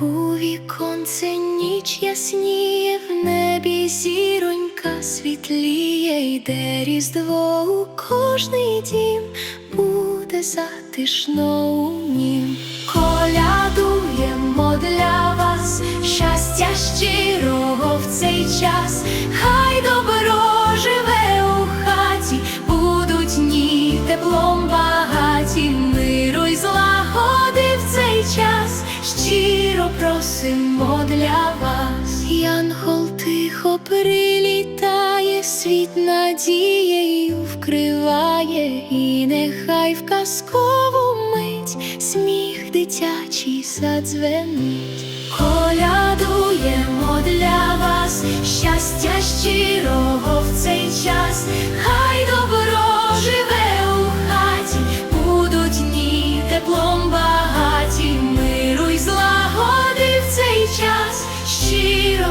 У віконце ніч ясніє, в небі зіронька світліє, йде різдво у кожний дім, буде затишно у нім. Колядуємо для вас щастя щирого в цей час, хай для вас. Янгол тихо прилітає, світ надією вкриває, і нехай в казкову мить сміх дитячий задзвенить. Колядуємо для вас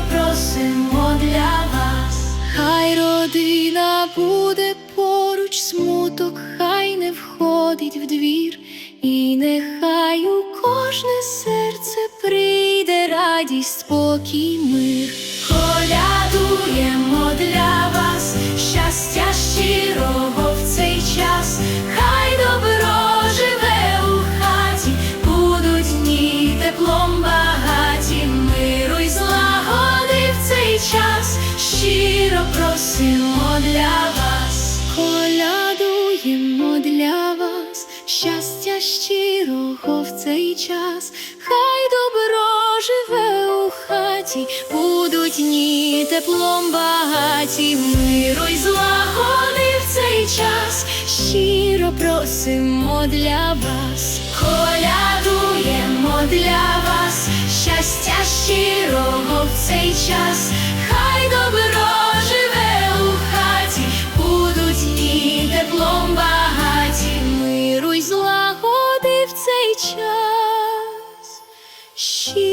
просимо для вас, хай родина буде поруч, смуток, хай не входить в двір, і нехай у кожне серце прийде радість, спокій, мир. Колядуємо для вас щастя щирого в цей час, хай добро живе у хаті, будуть дні теплом просимо для вас, колядуємо для вас. Щастя щирого в цей час, хай добро живе у хаті, будуть дні теплом багаті, миру й злагоди в цей час, щиро просимо для вас, колядуємо для вас. Щастя щирого в цей час, миру